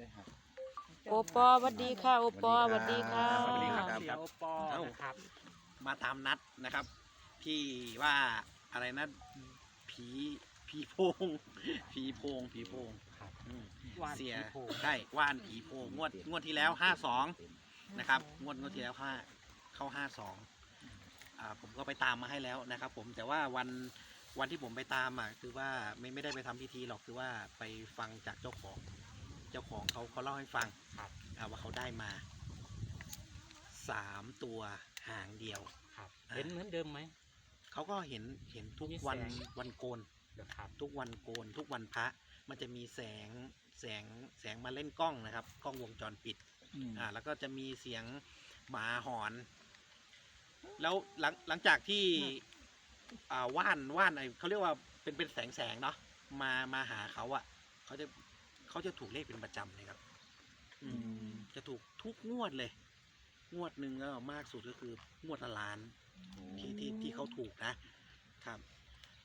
ได้หักโอปอสวัสดีค่ะ โอปอสวัสดีค่ะ สวัสดีครับ เสียวปอเอ้า นะครับ มาตามนัดนะครับ ที่ว่าอะไรนะผีผีโพง ผีโพงผีโพงครับอืมว่านเสียผีโพง ใช่ว่านผีโพงงวดงวดที่แล้วห้าสองนะครับ งวดงวดที่แล้วห้าเข้าห้าสองอ่าผมก็ไปตามมาให้แล้วนะครับ ผมแต่ว่าวันวันที่ผมไปตามอะคือว่าไม่ไม่ได้ไปทำพิธีหรอกคือว่าไปฟังจากเจ้าของ เจ้าของเขาเขาเล่าให้ฟังครับอ่าว่าเขาได้มาสามตัวหางเดียว ครับอ่าเห็นเหมือนเดิมไหม เขาก็เห็นเห็นทุกมีวันแสง วันโกน เดี๋ยวครับ ทุกวันโกน ทุกวันพระมันจะมีแสงแสงแสงมาเล่นกล้องนะครับ กล้องวงจรปิดอ่าแล้วก็จะมีเสียงหมาหอน แล้วหลังหลังจากที่อ่าว่านว่านไอเขาเรียกว่าเป็นเป็นแสงแสงเนาะมามาหาเขาอะเขาจะ เขาจะถูกเลขเป็นประจำเลยครับ อืม จะถูกทุกงวดเลย งวดหนึ่งก็มากสุดก็คืองวดละล้านที่ที่ที่เขาถูกนะครับ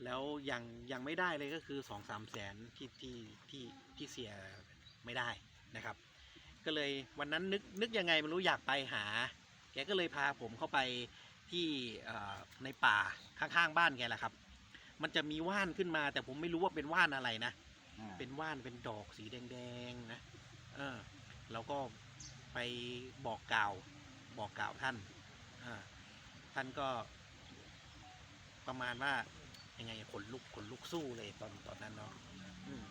แล้วยังยังไม่ได้เลยก็คือสองสามแสนที่ที่ที่ที่เสียไม่ได้นะครับ ก็เลยวันนั้นนึกนึกยังไงไม่รู้อยากไปหา แกก็เลยพาผมเข้าไปที่เอ่อในป่าข้างๆบ้านแกแหละครับ มันจะมีว่านขึ้นมาแต่ผมไม่รู้ว่าเป็นว่านอะไรนะ เป็นว่านเป็นดอกสีแดงๆนะเออเราก็ไปบอกกล่าวบอกกล่าวท่านอ่าท่านก็ประมาณว่ายังไงขนลุกขนลุกสู้เลยตอนตอนนั้นเนาะอืม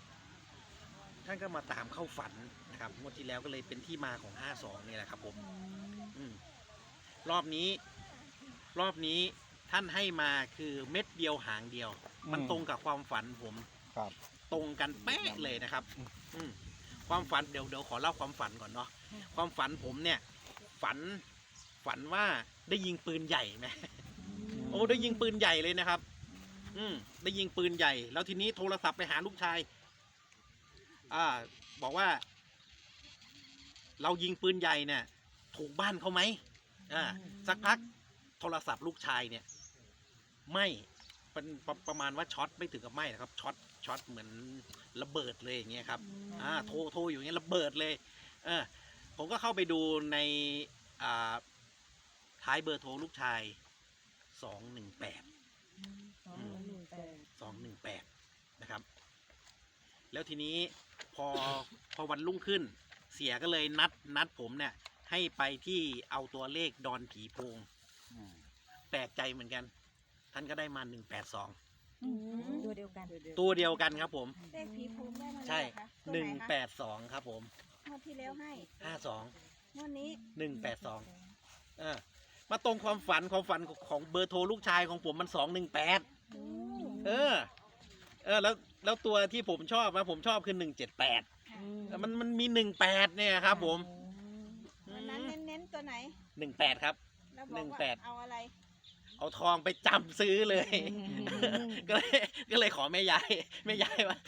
ท่านก็มาตามเข้าฝันนะครับงวดที่แล้วก็เลยเป็นที่มาของห้าสองนี่แหละครับผม อืมรอบนี้ รอบนี้ท่านให้มาคือเม็ดเดียวหางเดียว มันตรงกับความฝันผม ครับ ตรงกันเป๊ะเลยนะครับอืมความฝันเดี๋ยวเดี๋ยวขอเล่าความฝันก่อนเนาะความฝันผมเนี่ย ฝันฝันว่าได้ยิงปืนใหญ่ไหมโอ้ได้ยิงปืนใหญ่เลยนะครับ อืมได้ยิงปืนใหญ่ แล้วทีนี้โทรศัพท์ไปหาลูกชาย อ่า บอกว่า เรายิงปืนใหญ่เนี่ย ถูกบ้านเขาไหมอ่าสักพักโทรศัพท์ลูกชายเนี่ยไหม่ เป็นประประมาณว่าช็อตไม่ถึงกับไหม้นะครับช็อตช็อตเหมือนระเบิดเลยอย่างเงี้ยครับอ่าโทรโทรอยู่อย่างเงี้ยระเบิดเลยเออผมก็เข้าไปดูในอ่าท้ายเบอร์โทรลูกชายสองหนึ่งแปดสองหนึ่งแปดนะครับ แล้วทีนี้พอพอวันรุ่งขึ้น เสียก็เลยนัดนัดผมเนี่ย ให้ไปที่เอาตัวเลขดอนผีโพงแปลกใจเหมือนกัน ท่านก็ได้มาหนึ่งแปดสองตัวเดียวกันตัวเดียวกันครับผม เลขผีภูมิได้มาใช่แล้วเหรอคะตัวหนึ่งไคะแปดสองครับผมงวดที่แล้วให้ห้าสองงวดนี้หนึ่งแปดสองเออมาตรงความฝันความฝันของเบอร์โทรลูกชายของผมมันสองหนึ่งแปดโอ้เออ เออแล้วแล้วตัวที่ผมชอบนะผมชอบคือหนึ่งเจ็ดแปดค่ะมันมันมีหนึ่งแปดเนี่ยครับผมวันนั้นเน้นๆตัวไหนหนึ่งแปดครับแล้วบหนึ่อกงว่าแปด เอาอะไร เอาทองไปจำซื้อเลย ก็เลยก็เลยขอแม่ยายแม่ยายว่า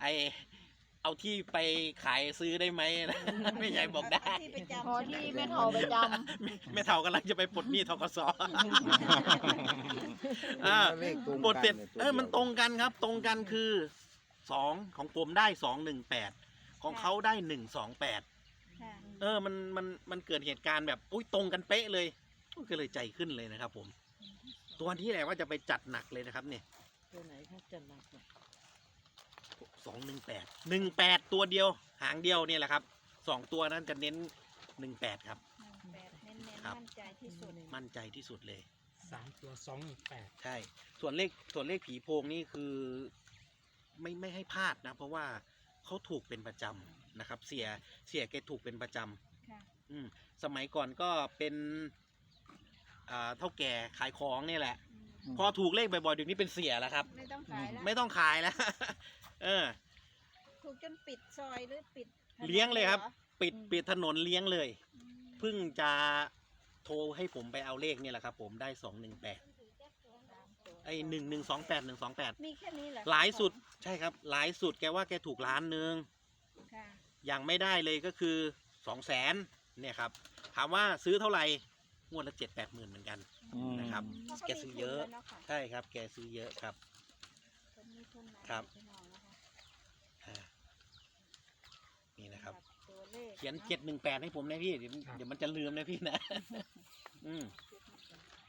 ไอเอาที่ไปขายซื้อได้ไหมนะแม่ยายบอกได้เาที่ไปจำพอใช่ไหมที่แม่เฒ่าไปจแม่แม่เฒ่ากำลังจะไปปลดหนี้ทกศอ่าเลขตรงปลดเสร็จกันเออมันตรงกันครับ ตรงกันคือสองของผมได้สองหนึ่งแปดของเขาได้หนึ่งสองแปดค่ะ เออมันมันมันเกิดเหตุการณ์แบบอุ้ยตรงกันเป๊ะเลย ก็เลยใจขึ้นเลยนะครับ ผม ตัวที่แหละว่าจะไปจัดหนักเลยนะครับ เนี่ย ตัวไหนถ้าจะหนักสองหนึ่งแปดหนึ่งแปดตัวเดียว หางเดียวเนี่ยแหละครับสองตัวนั้นจะเน้นหนึ่งแปดครับแปดเน้นครับๆมั่นใจที่สุดมั่นใจที่สุดเลยสามตัวสองหนึ่งแปดใช่ ส่วนเลขส่วนเลขผีโพงนี่คือ ไม่ไม่ให้พลาดนะ เพราะว่าเขาถูกเป็นประจำนะครับ เสียเสียแกถูกเป็นประจำค่ะอืมสมัยก่อนก็เป็น อ่าเท่าแก่ขายของเนี่ยแหละ พอถูกเลขบ่อยๆเดี๋ยวนี้เป็นเสียแล้วครับ ไม่ต้องขายแล้วไม่ต้องขายแล้ว เออ ถูกจนปิดซอยหรือปิดถนนเลี้ยงเลยครับ หอปิดปิดถนนเลี้ยงเลย อืมเพิ่งจะโทรให้ผมไปเอาเลขเนี่ยแหละครับ ผมได้สองหนึ่งแปดสามตัวไอหนึ่งหนึ่งสองแปดหนึ่งสองแปดมีแค่นี้เหรอหลายสุดใช่ครับ หลายสุดแกว่าแกถูกล้านหนึ่ง ค่ะอย่างไม่ได้เลยก็คือสองแสนเนี่ยครับ ถามว่าซื้อเท่าไหร่ งวดละเจ็ดแปดหมื่นเหมือนกัน อืม นะครับเพราะแกซื้อเยอะขามีทุนแล้วนค่ะใช่ครับ แกซื้อเยอะครับ คนมีทุนหลายครับ พี่น้องนะคะอ่านี่นะครับเขียนเจ็ดหนึ่งแปดให้ผมนะพี่เดี๋ยวเดี๋ยวมันจะลืมนะพี่นะ อืม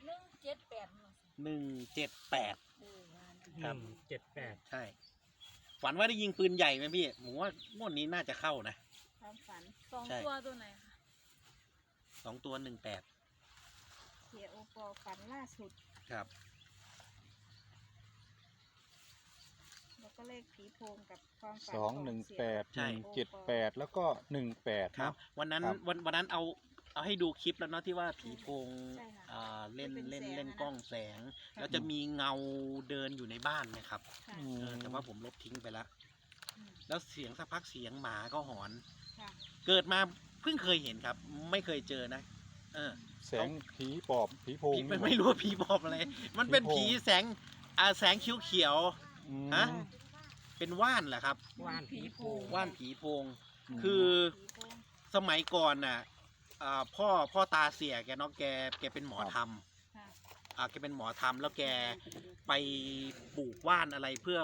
หนึ่งเจ็ดแปดหนึ่งเจ็ดแปด เออว่านะหครับ นึ่งเจ็ดแปดใช่ ฝันว่าได้ยิงปืนใหญ่ไหมพี่ผมว่างวดนี้น่าจะเข้านะ ความฝันสองใช่ ตัวตัวไหนคะสองตัวหนึ่งแปดเสียโอปอฝันล่าสุด ครับ แล้วก็เลขผีโพงกับความฝันสองหนึ่งแปดใช่หนึ่งเจ็ดแปดแล้วก็หนึ่งแปดครับเนาะวันนั้นครับ วันวันนั้นเอาเอาให้ดูคลิปแล้วเนาะที่ว่าผีโพงใช่ค่ะอ่าเล่นที่เป็นเล่นแสงเล่นอะนะกล้องแสงแล้วจะมีเงาเดินอยู่ในบ้านนะครับค่ะอืเอมอแต่ว่าผมลบทิ้งไปแล้วอืมแล้วเสียงสักพักเสียงหมาก็หอน ค่ะเกิดมาเพิ่งเคยเห็นครับ ไม่เคยเจอนะ เออ แสงผีปอบผีโพงผีไม่นี่ไม่รู้ว่าผีปอบอะไร มันเป็นผีผีโพงแสงอ่าแสงเขียวเขียวอืมฮะๆเป็นว่านเหรอครับว่านผีโพงว่านผีโพงมคือผีโพงสมัยก่อนน่ะอ่าพ่อพ่อตาเสียแกเนาะแกแกเป็นหมอธรรมค่ะอ่าแกเป็นหมอธรรมแล้วแกไปปลูกว่านอะไรเพื่อ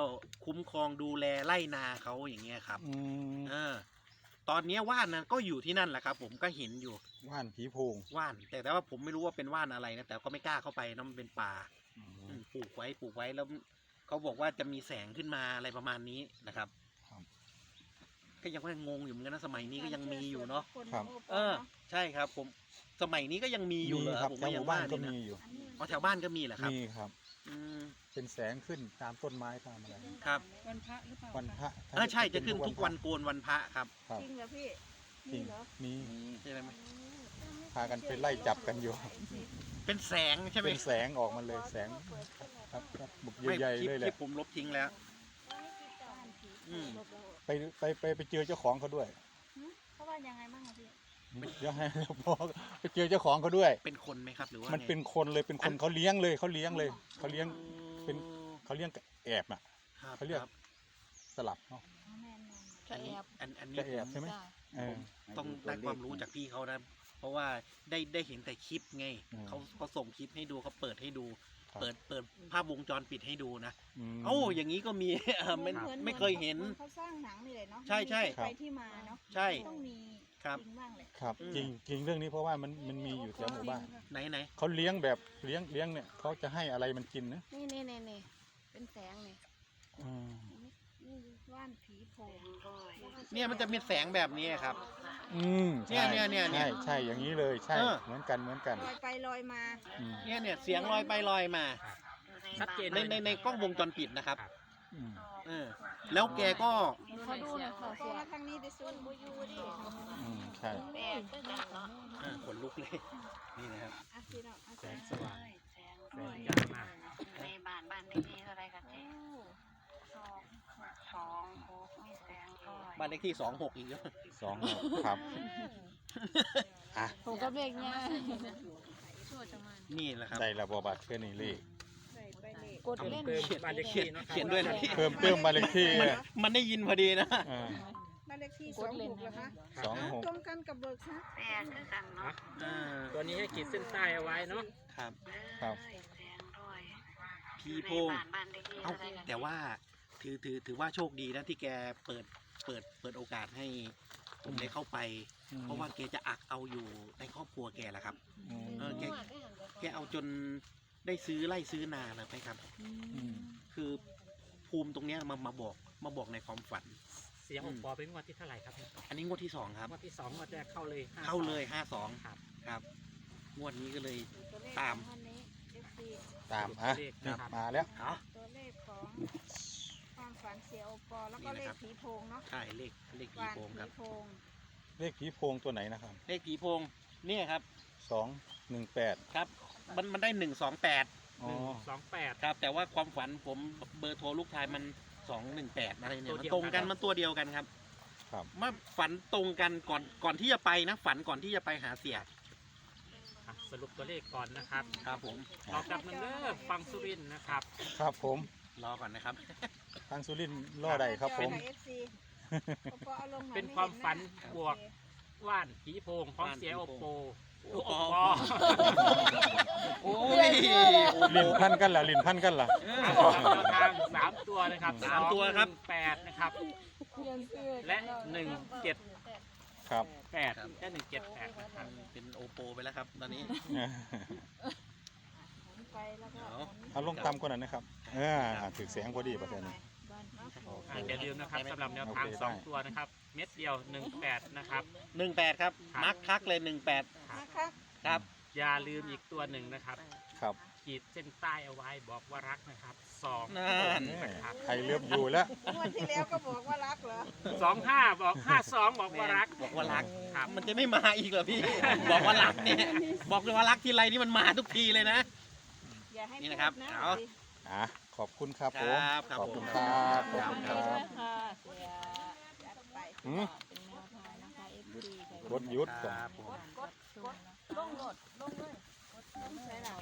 คุ้มครองดูแลไร่นาเขาอย่างเงี้ยครับอืมเออตอนเนี้ยว่านนั้นก็อยู่ที่นั่นแหละครับ ผมก็เห็นอยู่ ว่านผีโพงว่าน แต่แต่ว่าผมไม่รู้ว่าเป็นว่านอะไรนะแต่ก็ไม่กล้าเข้าไปเนอะมันเป็นป่าอือืมมปลูกไว้ปลูกไว้แล้วเขาบอกว่าจะมีแสงขึ้นมาอะไรประมาณนี้นะครับ ครับ ก็ยังว่างงอยู่เหมือนกันนะสมัยนี้ก็ยังมีอยู่เนาะคนครับโอปเออเนาะใช่ครับ ผมสมัยนี้ก็ยังมีอยู่เหรอครับผมแถก็วหยังมู่บ้าว่านก็นี่นะมีอยู่อันนี้อ๋อแถวบ้านก็มีเหรอครับมีครับ อืม เป็นแสงขึ้นตามต้นไม้ตามอะไรครับ วันพระหรือเปล่าวันพระเออใช่จะขึ้นทุกวันโกนวันพระครับ ครับจริงเหรอพี่จรินี่งเหรอมี ใช่ไหม พากันไปไล่จับกันอยู่ เป็นแสงใช่ไหมเป็นแสงออกมาเลยแสงครับครับบุกไม่ใหญ่คลิปๆเลยแหคลิละปผมลบทิ้งแล้ว อืมไปไปไปไปเจอเจ้าของเขาด้วยเขาว่ายังไงบ้างอะพี่เดี๋ยวให้พ่อไปเจอเจ้าของเขาด้วย เป็นคนไหมครับหรือว่ามันไงเป็นคนเลยเป็นคนเขาเลี้ยงเลยเขาเลี้ยงเลยเขาเลี้ยงเป็นอ๋อเขาเลี้ยงแอบอะครับเขาเรียกครับสลับเนาะแม่นกระแอบอันอันนี้จะแอบใช่ไหมจ้ะเออต้องได้ความรู้จากพี่เขานะ เพราะว่าได้ได้เห็นแต่คลิปไงอืมเขาเขาส่งคลิปให้ดูเขาเปิดให้ดู ครับเปิดเปิดภาพวงจรปิดให้ดูนะมเอ้าอย่างนี้ก็มี เออๆไม่หอนไม่เคยเห็นมือนเขาสร้างหนังนี่เลยเนาะใช่ใช่มีที่ไปที่มาเนาะใช่ต้องมีครับ จริงบ้างเลยครับอืม จริงจริงเรื่องนี้เพราะว่ามันมันมีอยู่แถวหมู่บ้านไหนไหนเขาเลี้ยงแบบเลี้ยงเลี้ยงเนี่ยเขาจะให้อะไรมันกินนะนี่นี่นี่นี่เป็นแสงนี่อืมนี่ว่านผีโพงเนี่ยมันจะมีแสงแบบนี้ครับ อืมเนี่ยเนี่ยเนี่ยเนี่ยใช่ใช่อย่างนี้เลยใช่เออ เหมือนกันเหมือนกันลอยไปลอยมาอืมเนี่ยเนี่ยเสียงลอยไปลอยมา ชัดเจนในในในกล้องวงจรปิดนะครับอืมเออแล้วแกก็เขาดูนะเขาโตเสียมาทางนี้ได้ซูนบูยูดิอืมใช่ เออขนลุกเลยนี่นะครับอะพี่น้องอะแสงสว่างแสงแสร้งอยจ้ามากในบ้านบ้านเลขที่เท่าไรกันเจ๊สองสองหกมีแสงร้อย บ้านเลขที่สองหกอีกแล้วสองครับอะผมก็เบรกเนี่ยชั่วจังมันนี่แหละครับได้ระบบบัตรแค่นี้เลยใส่ไปเลขกดเล่นเพิ่มบ้านเลขที่เนาะครับเขียนด้วยนะพี่เพิ่มเติมมานเลขที่มันได้ยินพอดีนะอ่าบ้านเลขที่กสอดงเล่หนกเหรอคะสองหกตรงกันกับเบิกซักแปดคือกันเนาะอ่าตัวนี้ให้ขีดเส้นใต้เอาไว้เนาะครับครับแสงร้อยพีโพในงบ้านบ้านเลขที่เอ้าเท่าไรกันแต่ว่าถือถือถือว่าโชคดีนะที่แกเปิด เปิดเปิดโอกาสให้ผมได้เข้าไป เพราะว่าแกจะอักเอาอยู่ในครอบครัวแกแหละครับอืมเออแกแกเอาจนได้ซื้อไล่ซื้อนาแล้วไหมครับอืมคือภูมิตรงเนี้ยมามาบอกมาบอกในความฝัน เสียงออกปอเป็นงวดที่เท่าไหร่ครับอันนี้งวดที่สองครับงวดที่สองงวดแรกเข้าเลย52เข้าเลยห้าสองครับครับงวดนี้ก็เลยตัวเลขตามของอันนี้ FC ตามอะเลขนี่นะครับมาแล้วเอาตัวเลขของความฝันเสียโอปอแล้วก็นี่เลนะครัขบผีโพงเนาะใช่เลขเลขผีวานโพงคผีรับ โพงเลขผีโพงตัวไหนนะครับเลขผีโพงเนี่ยครับสองหนึ่งแปดครับ มันมันได้หนึ่งสองแปดอ๋อ สองแปด ครับ แต่ว่าความฝันผมเบอร์โทรลูกชายมันสองหนึ่งแปดอะไรเนี่ยตัวมันเดียวตรงกันกันมันตัวเดียวกันครับครับ เมื่อฝันตรงกันก่อนก่อนที่จะไปนะ ฝันก่อนที่จะไปหาเสียอะสรุปตัวเลขก่อนนะครับครับผม ออกกับหนึ่งเลิกฟังสุรินทร์นะครับ ครับผม รอก่อนนะครับ ทางสุรินทร์ล่อใดครับผม เอฟซีโอปอเอาลงหน่อยเป็นไความฝันเห็ะบวกโอเคว่านผีโพงของว่านเสียผีโอโพงโปโอปอโอปอโอ้ยลิ้นพันกันล่ะลิ้นพันกันล่ะอะสำหรับแนวทางสามตัวนะครับสามตัวครับแปดนะครับ และหนึ่งเจ็ดครับแปดได้หนึ่งเจ็ดแปดนะครับเป็นโอโปไปแล้วครับ ตอนนี้หมุน ไปแล้วก็เอาหมุนเอาลงตำกว่านั้นนะครับเอออ่าถือแสงพอดีประเทศนี้อะอย่าลืมนะครับสำหรับแนวทาง โอเคได้สองตัวนะครับ เม็ดเดียวหนึ่งแปดนะครับ หนึ่งแปดครับมาร์คคักเลยหนึ่งแปดนะคะครับ อย่าลืมอีกตัวหนึ่งนะครับ ครับขีดเส้นใต้เอาไว้บอกว่ารักนะครับสองนั่น นะครับใครเลือบอยู่แล้ว งวดที่แล้วก็บอกว่ารักเหรอสองห้าบอกห้าสองบอกว่ารักบอกว่ารัก ครับ มันจะไม่มาอีกเหรอพี่ บอกว่ารักเนี่ย บอกเลยว่ารักทีไรนี่มันมาทุกทีเลยนะ อย่าให้นี่นะครับพูดเอา สิอะขอบคุณครับผมครับครับขอบคุณผมครับขคอรับบคุณครับค่ะเสียจัดไปหืม เป็นแนวทางนะคะ FD กดหยุดก่อน ครับผม กดกดลงโหลดลงเลยกดลงใส่หลัง